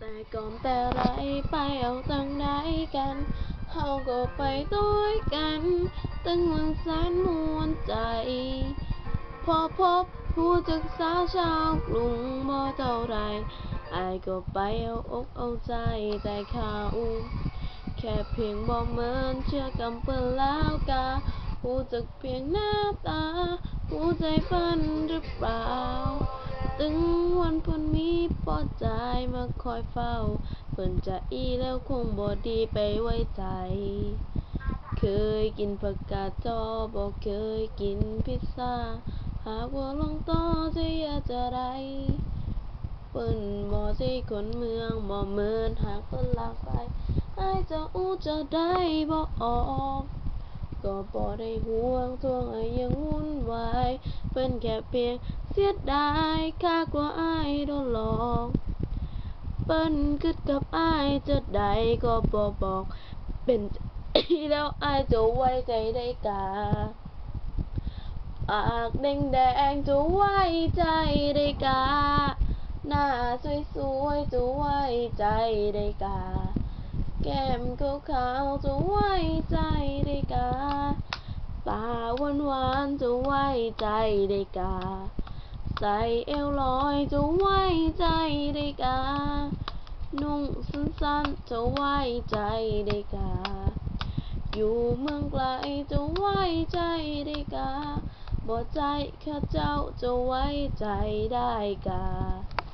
แต่ก่อนแต่ไรไปเอาตังไหนกันเฮาก็ไปด้วยกันตึงมันแสนมวนใจ พอพบผู้ศึกษาวชาวกรุงบ่เท่าไรไอก็ไปเอาอกเอาใจแต่เขาแค่เพียงบอกเหมือนเชื่อกำเปิ้นแล้วกาผู้จักเพียงหน้าตา ผู้ใจเปิ้นหรือเปล่า ตึงวันพิ่น มีปอใจมาคอยเฝ้า เพิ่นจะอีแล้วคงบ่ดีไปไว้ใจ เคยกินผักกาดจอบ่เคยกินพิซซ่า หากว่าลงต่อจะอยากจะได้เปิ้นบ่ใช่คนเมืองบ่เหมือนหากเปิ้นหลากไปอายจะอู้จะได้บ่ออกก็บ่ได้ห่วงทวงไอ้ยังวุ่นวายเพิ่นแค่เพียงเสียดายค่ากว่า โดนหลอกเปิ้นคิดกับอ้ายจะได้ก็บ่บอก เป็นใจแล้วอ้ายจะไว้ใจได้กาปากแดงแดงจะไว้ใจได้กาหน้าสวยๆจะไว้ใจได้กา แก้มขาวๆจะไว้ใจได้กาตาหวานหวานจะไว้ใจได้กา ใส่เอวลอยจะไว้ใจได้กา นุ่งสั้นๆจะไว้ใจได้กา อยู่เมืองไกลจะไว้ใจได้กาบ่ใจข้าเจ้าจะไว้ใจได้กา